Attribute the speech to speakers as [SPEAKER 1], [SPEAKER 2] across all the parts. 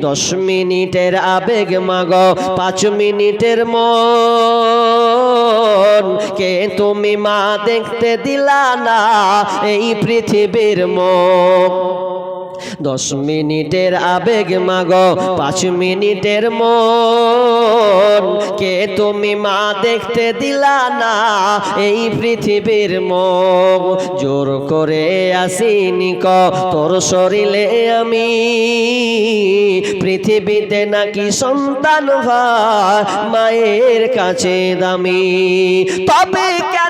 [SPEAKER 1] দশ মিনিটের আবেগ মাগ, পাঁচ মিনিটের মন। কে তুমি মা দেখতে দিলা না এই পৃথিবীর মুখ দশ মিনিটের আবেগ মাগ, পাঁচ মিনিটের মন। কে তুমি মা দেখতে দিলা না এই পৃথিবীর মুখ জোর করে আসিনি ক, তোর শরীরে আমি। পৃথিবীতে নাকি সন্তান হয়, মায়ের কাছে দামি। তবে কেন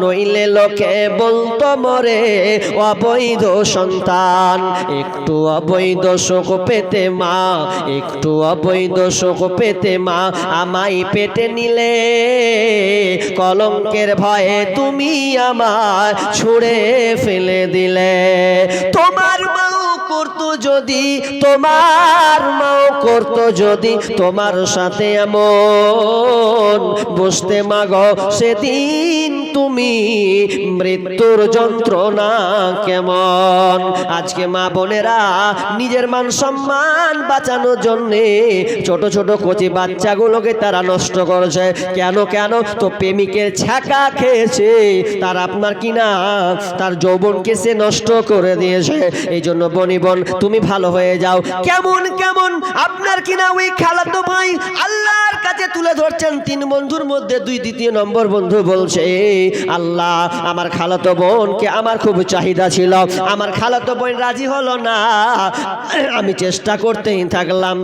[SPEAKER 1] নইলে লোকে বলতো মরে। অবৈধ সন্তান। একটু অবৈধ শোক পেতে মা। একটু অবৈধ শোক পেতে মা। আমাই পেটে নিলে। কলঙ্কের ভয়ে তুমি আমার ছুঁড়ে ফেলে দিলে। তোমার করতো যদি তোমার মাও করতো যদি তোমার সাথে এমন বসতে মাগ সেদিন তুমি মৃত্যুর যন্ত্রণা কেমন? আজকে মা বোনেরা নিজের মান সম্মান বাঁচানোর জন্যে ছোট ছোট কচি বাচ্চাগুলোকে তারা নষ্ট করেছে। কেন কেন? তো প্রেমিকের ছ্যাঁকা খেয়েছে, তার আপনার কিনা তার যৌবনকে সে নষ্ট করে দিয়েছে। এই জন্য বনি বোন, তুমি ভালো হয়ে যাও। কেমন কেমন? আপনার কিনা ওই খালাতো ভাই আল্লাহর কাছে তুলে ধরছেন? তিন বন্ধুর মধ্যে দুই দ্বিতীয় নম্বর বন্ধু বলছে আল্লাহ, আমার খালাতো বোনকে আমার খুব চাহিদা ছিল। আমার খালাতো বোন রাজি হলো না। আমি চেষ্টা করতেই থাকলাম।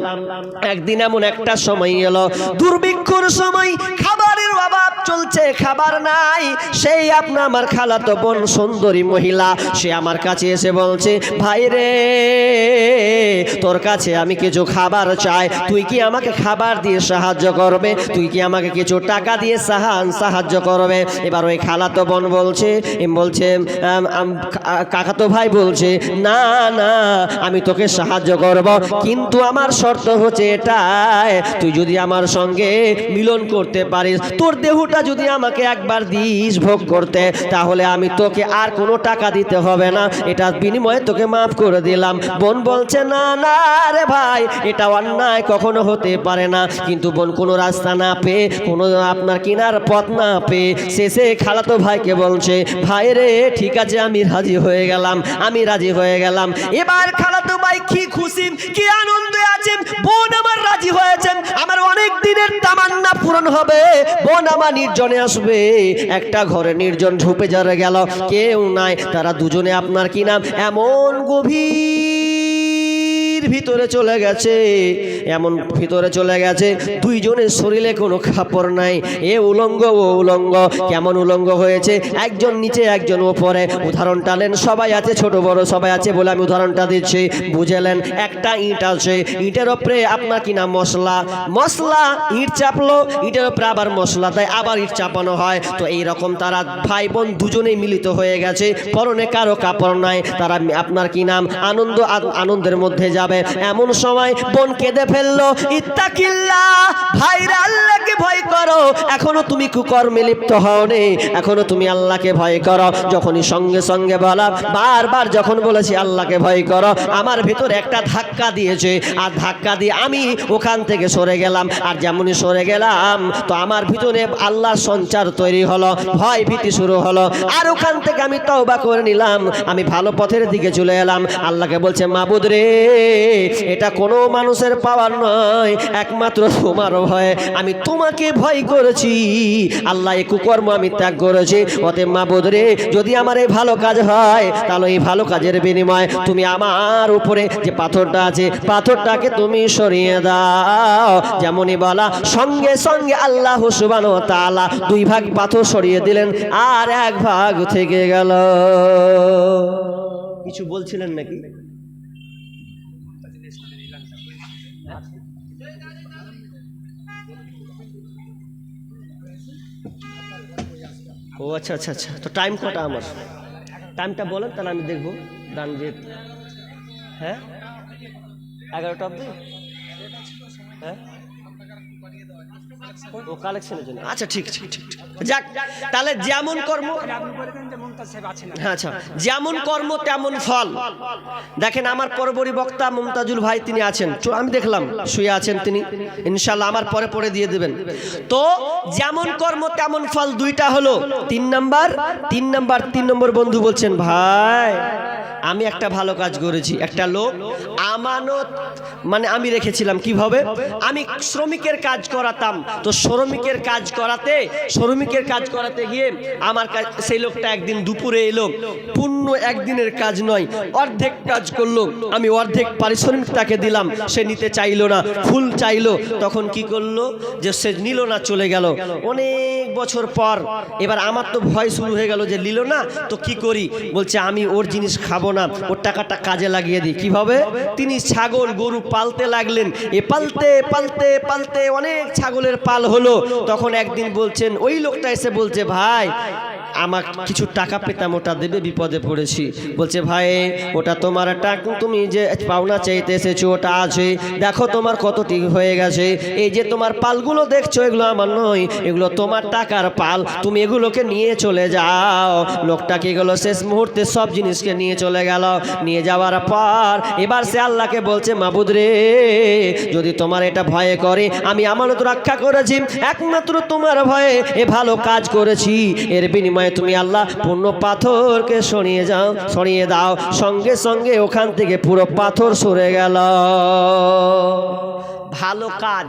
[SPEAKER 1] একদিন এমন একটা সময় এলো, দুর্ভিক্ষর সময় খাবারের অভাব চলছে, খাবার নাই। সেই আপনা আমার খালাতো বোন সুন্দরী মহিলা, সে আমার কাছে এসে বলছে, ভাই রে, তোর কাছে আমি কিছু খাবার চাই। তুই কি আমাকে খাবার দিয়ে সাহায্য করবে? তুই কি আমাকে কিছু টাকা দিয়ে সাহায্য করবে? এবার ওই খালাতো বোন বলছে বলছে কাকাতো ভাই বলছে, না না, আমি তোকে সাহায্য করব, কিন্তু আমার শর্ত হচ্ছে এটাই, তুই যদি আমার সঙ্গে মিলন করতে পারিস, তোর দেহটা যদি আমাকে একবার দিস ভোগ করতে, তাহলে আমি তোকে আর কোনো টাকা দিতে হবে না। এটা বিনিময়ে তোকে মাফ করে দিলাম। বোন বলছে, না না রে ভাই, এটা অন্যায় কখনো হতে পারে না, কিন্তু বোন কোনো রাস্তা না পেয়ে, কোনো আপনার কিনার পথ না পেয়ে, শেষে খালাতো ভাইকে বলছে, ভাই রে, ঠিক আছে, আমি রাজি হয়ে গেলাম, আমি রাজি হয়ে গেলাম। এবার খালাতো ভাই কি খুশি, কি আনন্দে আছেন বোন আমার রাজি হয়েছেন, আমার অনেক দিনের তামান্না পূরণ হবে। বোন আমার নির্জনে আসবে, একটা ঘরে নির্জন ঝুপে যারা গেল, কেউ নাই, তারা দুজনে আপনার কি নাম? এমন গভীর ভিতরে চলে গেছে, এমন ভিতরে চলে গেছে, দুইজনের শরীরে কোনো কাপড় নাই। এ উলঙ্গ, ও উলঙ্গ, কেমন উলঙ্গ হয়েছে? একজন নিচে, একজন ওপরে। উদাহরণ টালেন সবাই আছে ছোট, বড়, সবাই আছে বলে আমি উদাহরণটা দিচ্ছি। বুঝেলেন? একটা ইট আছে, ইটের ওপরে আপনার কি নাম মশলা? মশলা, ইট চাপলো, ইটের ওপরে আবার মশলা, তাই আবার ইট চাপানো হয়। তো এই রকম তারা ভাই বোন দুজনেই মিলিত হয়ে গেছে। পরনে কারও কাপড় নাই, তারা আপনার কি নাম? আনন্দ আনন্দের মধ্যে যাবে। এমন সময় বোন কেঁদে ফেলল ইত্তাকিল্লা ভাইরা আল্লাহকে ভয় করো। এখনও তুমি কুকর্মে লিপ্ত হওনি। এখনও তুমি আল্লাহকে ভয় করো। যখনই সঙ্গে সঙ্গে বলা বারবার যখন বলেছি আল্লাহকে ভয় করো আমার ভিতরে একটা ধাক্কা দিয়েছে। আর ধাক্কা দিয়ে আমি ওখান থেকে সরে গেলাম। আর যেমনই সরে গেলাম তো আমার ভিতরে আল্লাহর সঞ্চার তৈরি হলো ভয় ভীতি শুরু হলো। আর ওখান থেকে আমি তওবা করে নিলাম। আমি ভালো পথের দিকে চলে এলাম। আল্লাহকে বলছে মাবুদ রে এটা কোনো মানুষের পাওয়ার নয়, একমাত্র তোমার ভয়। আমি তোমাকে ভয় করেছি। আল্লাহ এই কুকর্ম আমি ত্যাগ করেছি। অতএব মা বোধরে যদি আমার এই ভালো কাজ হয়, তাহলে এই ভালো কাজের বিনিময় তুমি আমার উপরে যে পাথরটা আছে, পাথরটাকে তুমি সরিয়ে দাও। যেমনই বলা, সঙ্গে সঙ্গে আল্লাহ সুবানো তালা দুই ভাগ পাথর সরিয়ে দিলেন, আর এক ভাগ থেকে গেল। কিছু বলছিলেন নাকি? ও আচ্ছা আচ্ছা আচ্ছা। তো টাইম কটা আমার? টাইমটা বলেন, তাহলে আমি দেখব। দান যে হ্যাঁ? এগারোটা অব্দি হ্যাঁ? ও কালেকশনের জন্য। আচ্ছা ঠিক ঠিক ঠিক। যাক, তাহলে যেমন কর্ম হ্যাঁ আচ্ছা। যেমন কর্ম, তেমন ফল। দেখেন, আমার পরবর্তী বক্তা মুমতাজুল ভাই তিনি আছেন। আমি দেখলাম, শুয়ে আছেন তিনি। ইনশাল্লাহ আমার পরে পরে দিয়ে দেবেন। তো, যেমন কর্ম, তেমন ফল দুইটা হলো, তিন নাম্বার তিন নাম্বার, তিন নম্বর বন্ধু বলছেন, ভাই আমি একটা ভালো কাজ করেছি। একটা লোক আমানত মানে আমি রেখেছিলাম কীভাবে? আমি শ্রমিকের কাজ করাতাম। তো শ্রমিকের কাজ করাতে, শ্রমিকের কাজ করাতে গিয়ে আমার সেই লোকটা একদিন দুপুরে এলো। পূর্ণ একদিনের কাজ নয়, অর্ধেক কাজ করল। আমি অর্ধেক পারিশ্রমিক তাকে দিলাম, সে নিতে চাইলো না, ফুল চাইলো। তখন কি করল যে সে নিল না, চলে গেল। অনেক বছর পর, এবার আমার তো ভয় শুরু হয়ে গেল যে নিল না, তো কি করি? বলছে, আমি ওর জিনিস খাব না। ওর টাকাটা কাজে লাগিয়ে দিই। কীভাবে? তিনি ছাগল, গরু পালতে লাগলেন। এ পালতে পালতে পালতে অনেক ছাগলের পাল হলো। তখন একদিন বলছেন, ওই লোকটা এসে বলছে, ভাই আমার কিছু টাকা পেতাম ওটা দেবে বিপদে পড়েছি। বলছে ভাই ওটা তোমার টাকা তুমি যে পাওনা চাইতে এসেছ ওটা আছে। দেখো তোমার কত ঠিক হয়ে গেছে। এই যে তোমার পালগুলো দেখছ এগুলো আমার নয়। এগুলো তোমার টাকার পাল। তুমি এগুলোকে নিয়ে চলে যাও। লোকটাকে এগুলো শেষ মুহূর্তে সব জিনিসকে নিয়ে চলে গেল। নিয়ে যাওয়ার পর এবার সে আল্লাহকে বলছে মাবুদ রে যদি তোমার এটা ভয়ে করে আমি আমানত রক্ষা করেছি। একমাত্র তোমার ভয়ে এ ভালো কাজ করেছি। এর বিনিময়ে তুমি আল্লাহ পূর্ণ পাথরকে সরিয়ে যাও, সরিয়ে দাও। সঙ্গে সঙ্গে ওখান থেকে পুরো পাথর সরে গেল। ভালো কাজ।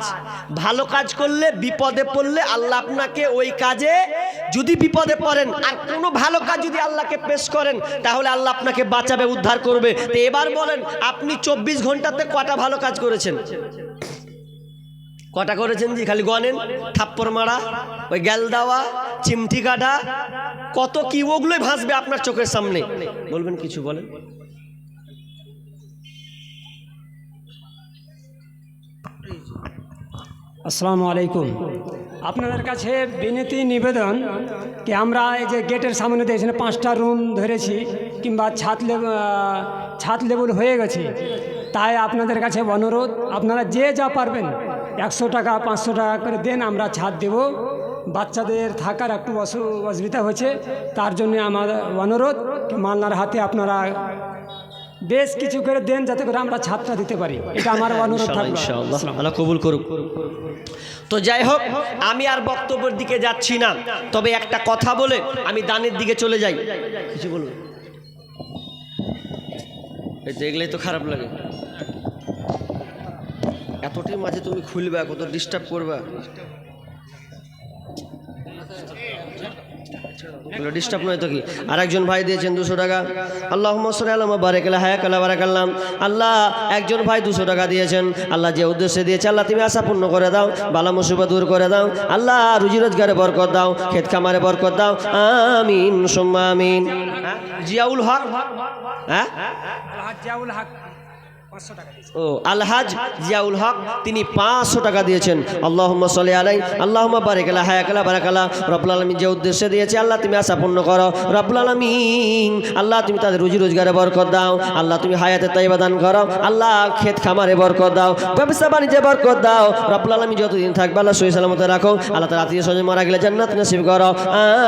[SPEAKER 1] ভালো কাজ করলে বিপদে পড়লে আল্লাহ আপনাকে ওই কাজে যদি বিপদে পড়েন, আর কোনো ভালো কাজ যদি আল্লাহকে পেশ করেন, তাহলে আল্লাহ আপনাকে বাঁচাবে, উদ্ধার করবে। তো এবার বলেন, আপনি চব্বিশ ঘন্টাতে কটা ভালো কাজ করেছেন? কটা করেছেন জি? খালি গনেন, থাপ্পড় মারা, ওই গ্যাল দেওয়া, চিমটি কাটা কত কি ওগুলোই ভাসবে আপনার চোখের সামনে। বলবেন কিছু বলেন।
[SPEAKER 2] আসসালামু আলাইকুম। আপনাদের কাছে বিনতি নিবেদন কি আমরা এই যে গেটের সামনে দিয়ে এখানে পাঁচটা রুম ধরেছি কিংবা ছাদ ছাদ লেবুল হয়ে গেছে। তাই আপনাদের কাছে অনুরোধ, আপনারা যে যা পারবেন, একশো টাকা, পাঁচশো টাকা করে দেন, আমরা ছাদ দেব। বাচ্চাদের থাকার একটু অসু- অসুবিধা হয়েছে তার জন্য আমার অনুরোধ মালনার হাতে আপনারা বেশ কিছু করে দেন যাতে করে আমরা ছাদটা দিতে পারি। এটা আমার অনুরোধ থাকবে
[SPEAKER 1] আল্লাহ কবুল করুক। তো যাই হোক আমি আর বক্তব্যের দিকে যাচ্ছি না। তবে একটা কথা বলে আমি দানের দিকে চলে যাই। কিছু বলুন। দেখলেই তো খারাপ লাগে। এতটির মাঝে তুমি খুলবা কত ডিস্টার্ব করবা। ডিস্টার্ব নয় তো কি? আর একজন ভাই দিয়েছেন দুশো টাকা। আল্লাহ আল্লাহ বারেকাল্লা হায়াক আল্লাহ বারাকাল্লাম। আল্লাহ একজন ভাই দুশো টাকা দিয়েছেন। আল্লাহ যে উদ্দেশ্যে দিয়েছে, আল্লাহ তুমি আশা পূর্ণ করে দাও, বালা মুসিবা দূর করে দাও। আল্লাহ রুজি রোজগারে বরকত দাও, ক্ষেত খামারে বরকত দাও। আমিন, সোম্মা আমিন। হ্যাঁ? জিয়াউল হক। হ্যাঁ?
[SPEAKER 2] জিয়াউল হক।
[SPEAKER 1] ও, আলহাজ জিয়াউল হক, তিনি পাঁচশো টাকা দিয়েছেন। আল্লাহ সাল্লি আলাই আল্লাহ বারেকালা হায়াকালা বারাকালা রব্বুল আলমিন যে উদ্দেশ্যে দিয়েছে, আল্লাহ তুমি আশা পূর্ণ করো। রব্বুল আলমিন, আল্লাহ তুমি তাদের রুজি রোজগারে বরকত দাও। আল্লাহ তুমি হায়াতে তাইবা দান করো। আল্লাহ ক্ষেত খামারে বরকত দাও। ব্যবসা বাণিজ্যে বরকত দাও। রব্বুল আলমিন যতদিন থাকবে, আল্লাহ সহি সালামতে রাখো আল্লাহ তার আত্মীয় স্বজন মারা গেলে জান্নাত নসিব করো।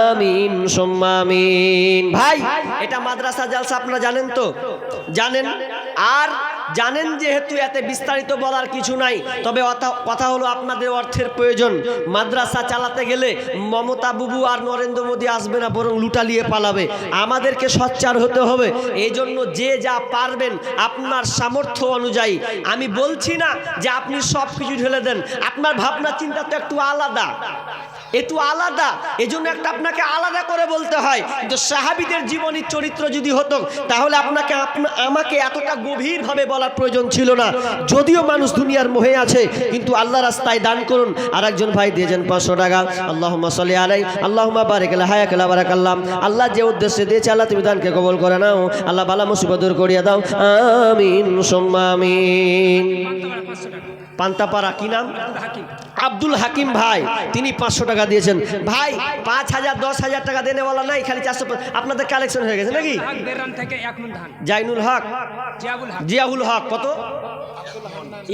[SPEAKER 1] আমিন, সোম্মা আমিন। ভাই, এটা মাদ্রাসা জালসা, আপনারা জানেন তো? জানেন? আর জানেন যেহেতু এতে বিস্তারিত বলার কিছু নাই, তবে কথা হলো আপনাদের অর্থের প্রয়োজন। মাদ্রাসা চালাতে গেলে মমতা বুবু আর নরেন্দ্র মোদী আসবে না, বরং লুটালিয়ে পালাবে। আমাদেরকে সচ্চার হতে হবে। এই জন্য যে যা পারবেন আপনার সামর্থ্য অনুযায়ী। আমি বলছি না যে আপনি সব কিছু ঢেলে দেন। আপনার ভাবনা চিন্তা তো একটু আলাদা। একটু আলাদা। এই জন্য একটা আপনাকে আলাদা করে বলতে হয় কিন্তু সাহাবিদের জীবনী চরিত্র যদি হতো, তাহলে আপনাকে আপনা- আমাকে এতটা গভীরভাবে বলার প্রয়োজন ছিল না। যদিও মানুষ দুনিয়ার মোহে আছে, কিন্তু আল্লাহ রাস্তায় দান করুন। আর একজন ভাই দিয়েছেন পাঁচশো টাকা। আল্লাহ সাল্লি আলাই আল্লাহ বারেক হায়াকাল্লাহ বারাকাল্লাম আল্লাহ যে উদ্দেশ্যে দিয়েছে, আল্লাহ তুমি দানকে কবল করে নাও। আল্লাহ বালা মুসিবত দূর করিয়ে দাও। আমিন, সোম্মা আমিন। পান্তাপাড়া কি নাম? আব্দুল হাকিম ভাই তিনি পাঁচশো টাকা দিয়েছেন। ভাই পাঁচ হাজার দশ হাজার টাকা দেনে বলা নাই খালি চারশো আপনাদের কালেকশন হয়ে গেছে নাকি? জাইনুল হক জিয়াউল হক। কত?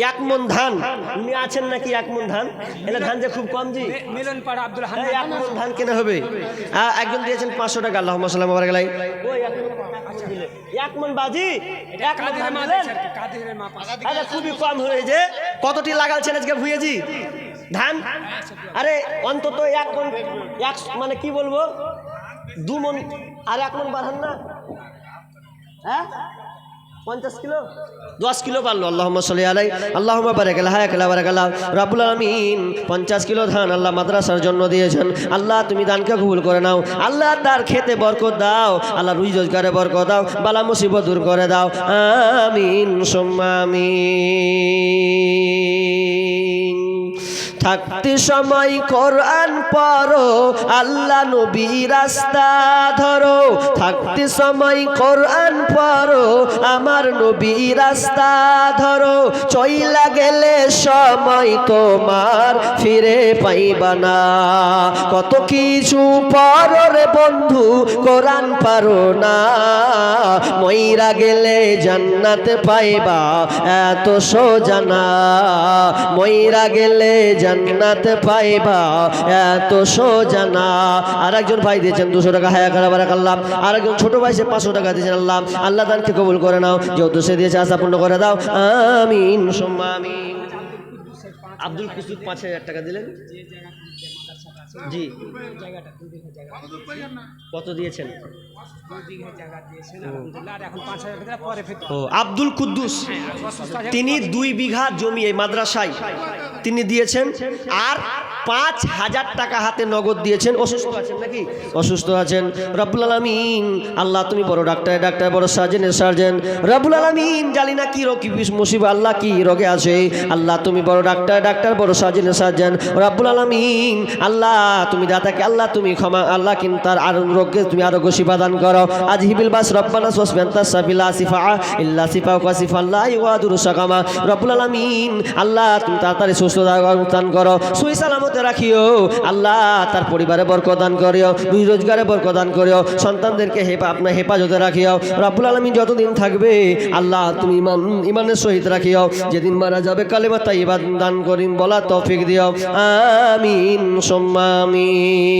[SPEAKER 1] এক মন ধান। উনি আছেন নাকি এক মন ধান? এলে ধান যে খুব কম জি।
[SPEAKER 2] মিলন পাড়া আব্দুল
[SPEAKER 1] এই এক মন ধান কেনা হবে? একজন দিয়েছেন পাঁচশো টাকা আল্লাহ সাল্লাম আবার গেলাই। ওই এক মণ দিলে। এক মন বাজি? এক মন ধান।
[SPEAKER 2] আরে
[SPEAKER 1] খুবই কম হয়েছে। কতটি লাগালছেন আজকে ভুয়েজি ধান? আরে, অন্তত এক মন, এক মানে কি বলব? দু মন, আর এক মন বাড়ান না। হ্যাঁ? পঞ্চাশ কিলো? দশ কিলো বাড়লো আল্লাহ সাল্লি আলাই আল্লাহ বারাকাল হায়াকাল্লাহ বারাকাল্লাহ রাবুল আমিন পঞ্চাশ কিলো ধান আল্লাহ মাদ্রাসার জন্য দিয়েছেন। আল্লাহ, তুমি দানকে কবুল করে নাও। আল্লাহ, তার খেতে বরকত দাও। আল্লাহ, রুই রোজগারে বরকত দাও। বালা মুসিবত দূর করে দাও। আমিন, সোম্মা আমিন। থাকতে সময় কোরআন পড়ো, আল্লাহ নবী রাস্তা ধরো। থাকতে সময় কোরআন পড়ো, আমার নবী রাস্তা ধরো। চইলা গেলে সময় তোমার ফিরে পাইবা না। কত কিছু পড়ো রে বন্ধু, কোরআন পারো না। মইরা গেলে জান্নাত পাইবা, এত সোজানা মইরা গেলে জান্নাত পাইবা। এত সোজানা আর একজন ভাই দিয়েছেন দুশো টাকা। হায়া খারাপ রাখাল্লাম আর একজন ছোট ভাই সে পাঁচশো টাকা দিয়েছেন। আল্লাহ আল্লাহ দানকে কবুল করে নাও। যেহেতু সে দিয়েছে, আশা পূর্ণ করে দাও। আমিন, সোম্মা, আমিন। আব্দুল কুসুদ পাঁচ হাজার টাকা দিলেন? জি। কত দিয়েছেন? ও আব্দুল কুদ্দুস। তিনি দুই বিঘা জমি এই মাদ্রাসায় তিনি দিয়েছেন আর পাঁচ হাজার টাকা হাতে নগদ দিয়েছেন। অসুস্থ আছেন নাকি? অসুস্থ আছেন। রব্বুল আলমিন আল্লাহ তুমি বড় ডাক্তার ডাক্তার বড় সার্জেনের সার্জেন। রব্বুল আলমিন জানি না কি রোগ মুসিব আল্লাহ কি রোগে আছে। আল্লাহ তুমি বড় ডাক্তার ডাক্তার বড় সার্জেনের সার্জেন। রব্বুল আলমিন আল্লাহ তুমি দাতাকে আল্লাহ, তুমি ক্ষমা, আল্লাহ কিন্তু তার আর রোগকে তুমি আরোগ্য শিফা দান করো। আজ হিবিল বাস, রব্বানা সোসবেন তাসাবিলা সিফা, ইল্লা সিফা ওয়াসিফা আল্লাহ ওয়াদুর সাকামা রব্বুল আলামিন, আল্লাহ তুমি তাড়াতাড়ি সুস্থ দান করো। সুই সালামতে রাখিও, আল্লাহ তার পরিবারে বরকত দান করিও, দুই রোজগারে বরকত দান করিও, সন্তানদেরকে হেপা আপনার হেফাজতে রাখিও। রব্বুল আলামিন যতদিন থাকবে, আল্লাহ তুমি ইমান, ইমানের সহিত রাখিও। যেদিন মারা যাবে, কালেমা তাই দান করিম বলা তৌফিক দিও। আমিন, সোম্মা আমিন।